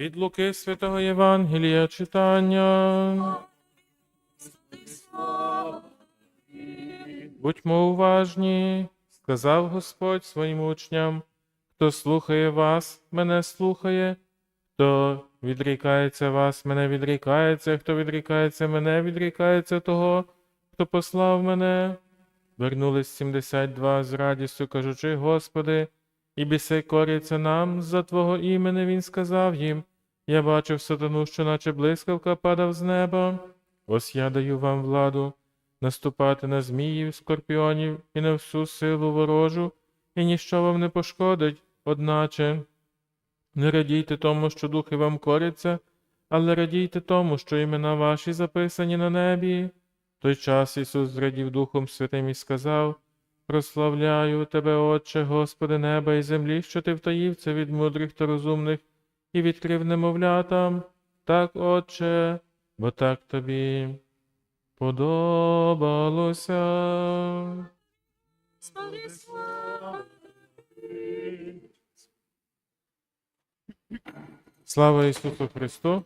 Від Луки Святого Євангелія читання. Будьмо уважні, сказав Господь своїм учням, хто слухає вас, мене слухає, хто відрікається вас, мене відрікається, хто відрікається мене, відрікається того, хто послав мене. Вернулись 72 з радістю, кажучи, Господи, і біси коряться нам за Твого імени, він сказав їм. Я бачив сатану, що наче блискавка падав з неба. Ось я даю вам владу наступати на зміїв, скорпіонів і на всю силу ворожу, і ніщо вам не пошкодить, одначе. Не радійте тому, що духи вам коряться, але радійте тому, що імена ваші записані на небі. В той час Ісус зрадів Духом Святим і сказав, Прославляю Тебе, Отче, Господи неба і землі, що Ти втаїв це від мудрих та розумних і відкрив немовлятам. Так, Отче, бо так тобі подобалося. Слава Ісусу Христу!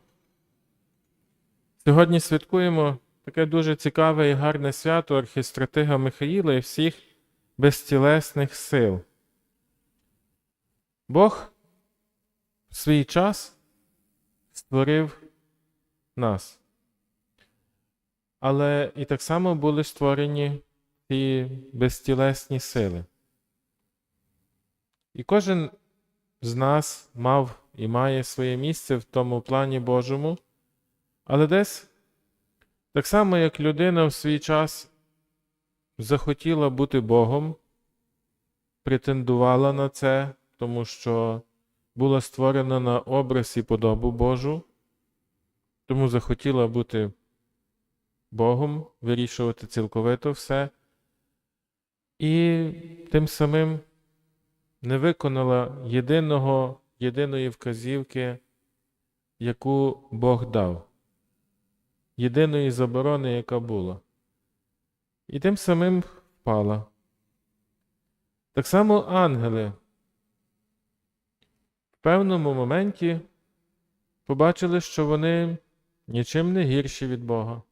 Сьогодні святкуємо таке дуже цікаве і гарне свято архістратига Михаїла і всіх безтілесних сил. Бог в свій час створив нас. Але і так само були створені ці безтілесні сили. І кожен з нас мав і має своє місце в тому плані Божому, але десь так само, як людина в свій час захотіла бути Богом, претендувала на це, тому що була створена на образ і подобу Божу, тому захотіла бути Богом, вирішувати цілковито все, і тим самим не виконала єдиного, єдиної вказівки, яку Бог дав, єдиної заборони, яка була. І тим самим впала. Так само ангели в певному моменті побачили, що вони нічим не гірші від Бога,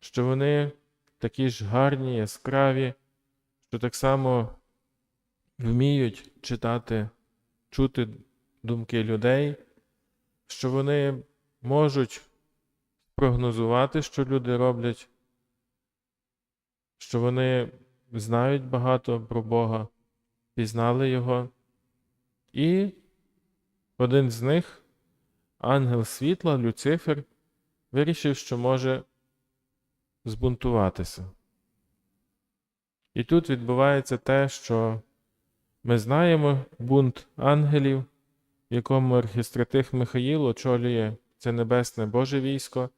що вони такі ж гарні, яскраві, що так само вміють читати, чути думки людей, що вони можуть прогнозувати, що люди роблять, що вони знають багато про Бога, пізнали Його. І один з них, ангел світла, Люцифер, вирішив, що може збунтуватися. І тут відбувається те, що ми знаємо бунт ангелів, в якому архістратих Михаїл очолює це небесне Боже військо,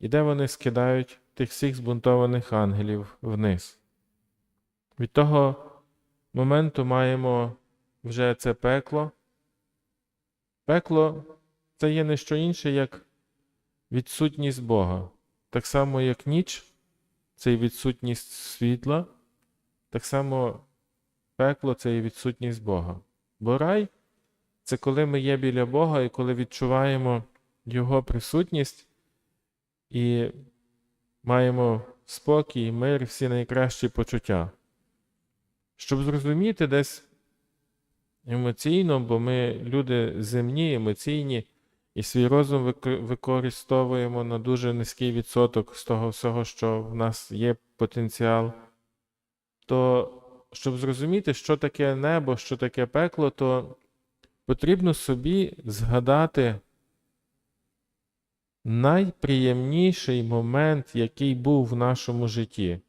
і де вони скидають тих всіх збунтованих ангелів вниз. Від того моменту маємо вже це пекло. Пекло це є не що інше, як відсутність Бога. Так само, як ніч це і відсутність світла, так само пекло це і відсутність Бога. Бо рай це коли ми є біля Бога і коли відчуваємо Його присутність і маємо спокій, мир, всі найкращі почуття. Щоб зрозуміти десь емоційно, бо ми люди земні, емоційні, і свій розум використовуємо на дуже низький відсоток з того всього, що в нас є потенціал, то щоб зрозуміти, що таке небо, що таке пекло, то потрібно собі згадати найприємніший момент, який був в нашому житті,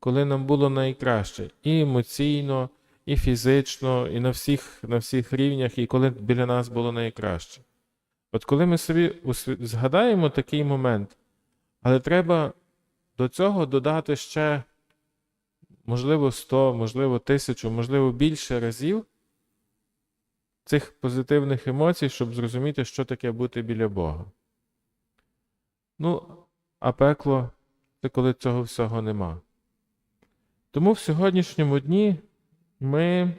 коли нам було найкраще і емоційно, і фізично, і на всіх, на всіх рівнях, і коли біля нас було найкраще. От коли ми собі згадаємо такий момент, але треба до цього додати ще можливо, 100, можливо, 1000, можливо, більше разів цих позитивних емоцій, щоб зрозуміти, що таке бути біля Бога. Ну, а пекло це коли цього всього нема. Тому в сьогоднішньому дні ми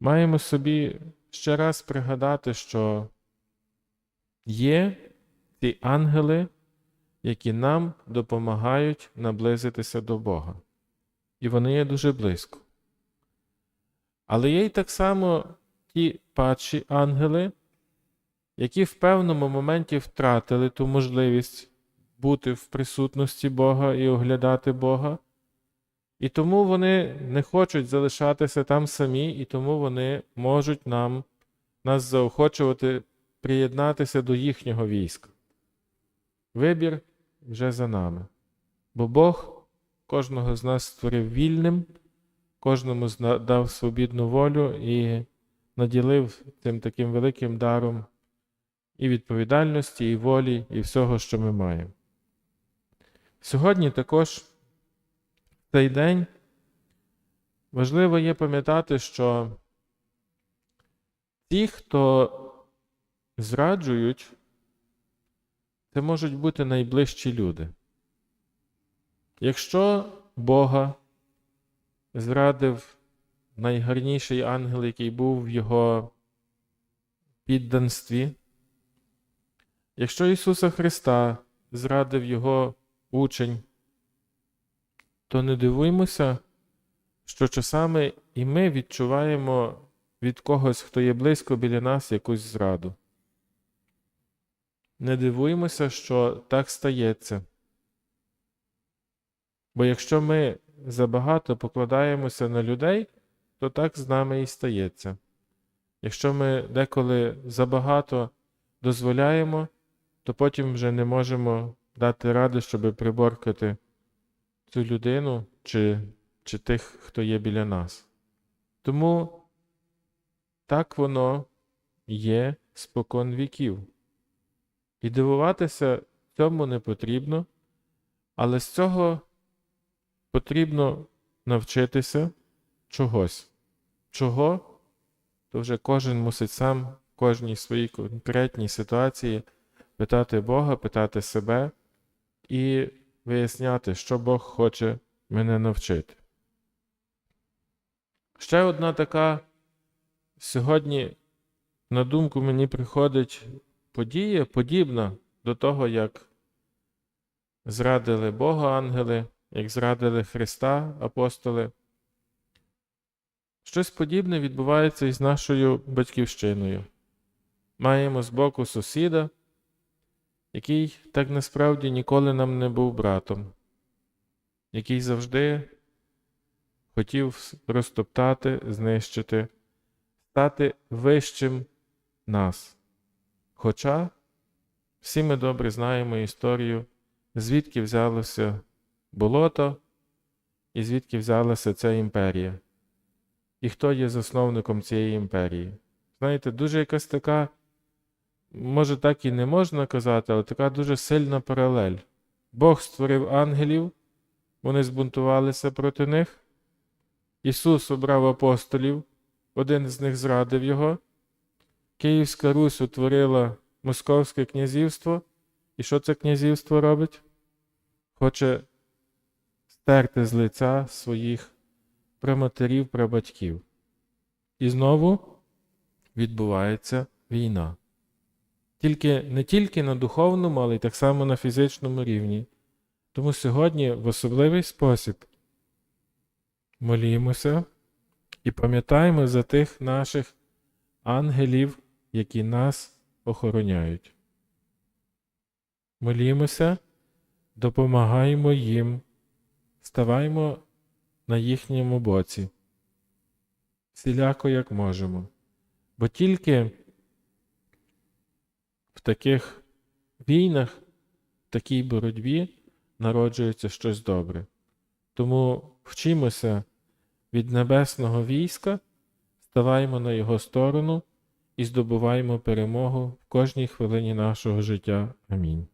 маємо собі ще раз пригадати, що є ці ангели, які нам допомагають наблизитися до Бога. І вони є дуже близько. Але є й так само ті падші ангели, які в певному моменті втратили ту можливість бути в присутності Бога і оглядати Бога. І тому вони не хочуть залишатися там самі, і тому вони можуть нам, нас заохочувати приєднатися до їхнього війська. Вибір вже за нами. Бо Бог кожного з нас створив вільним, кожному дав свобідну волю і наділив цим таким великим даром і відповідальності, і волі, і всього, що ми маємо. Сьогодні також в цей день важливо є пам'ятати, що ті, хто зраджують, це можуть бути найближчі люди. Якщо Бога зрадив найгарніший ангел, який був в його підданстві, якщо Ісуса Христа зрадив Його учень, то не дивуймося, що часами і ми відчуваємо від когось, хто є близько біля нас, якусь зраду. Не дивуймося, що так стається. Бо якщо ми забагато покладаємося на людей, то так з нами і стається. Якщо ми деколи забагато дозволяємо, то потім вже не можемо дати ради, щоб приборкати цю людину чи, чи тих, хто є біля нас. Тому так воно є спокон віків. І дивуватися цьому не потрібно, але з цього потрібно навчитися чогось. Чого? То вже кожен мусить сам в кожній своїй конкретній ситуації питати Бога, питати себе і виясняти, що Бог хоче мене навчити. Ще одна така сьогодні на думку мені приходить подія, подібна до того, як зрадили Бога ангели, як зрадили Христа апостоли. Щось подібне відбувається і з нашою батьківщиною. Маємо збоку сусіда, який так насправді ніколи нам не був братом, який завжди хотів розтоптати, знищити, стати вищим нас. Хоча всі ми добре знаємо історію, звідки взялося болото і звідки взялася ця імперія, і хто є засновником цієї імперії. Знаєте, дуже якась така, може так і не можна казати, але така дуже сильна паралель. Бог створив ангелів, вони збунтувалися проти них. Ісус обрав апостолів, один з них зрадив його. Київська Русь утворила Московське князівство. І що це князівство робить? Хоче стерти з лиця своїх праматерів, прабатьків. І знову відбувається війна. Тільки, не тільки на духовному, але й так само на фізичному рівні. Тому сьогодні в особливий спосіб молімося і пам'ятаємо за тих наших ангелів, які нас охороняють. Молімося, допомагаємо їм, ставаймо на їхньому боці, всіляко як можемо. Бо тільки в таких війнах, в такій боротьбі народжується щось добре. Тому вчимося від небесного війська, ставаймо на його сторону і здобуваємо перемогу в кожній хвилині нашого життя. Амінь.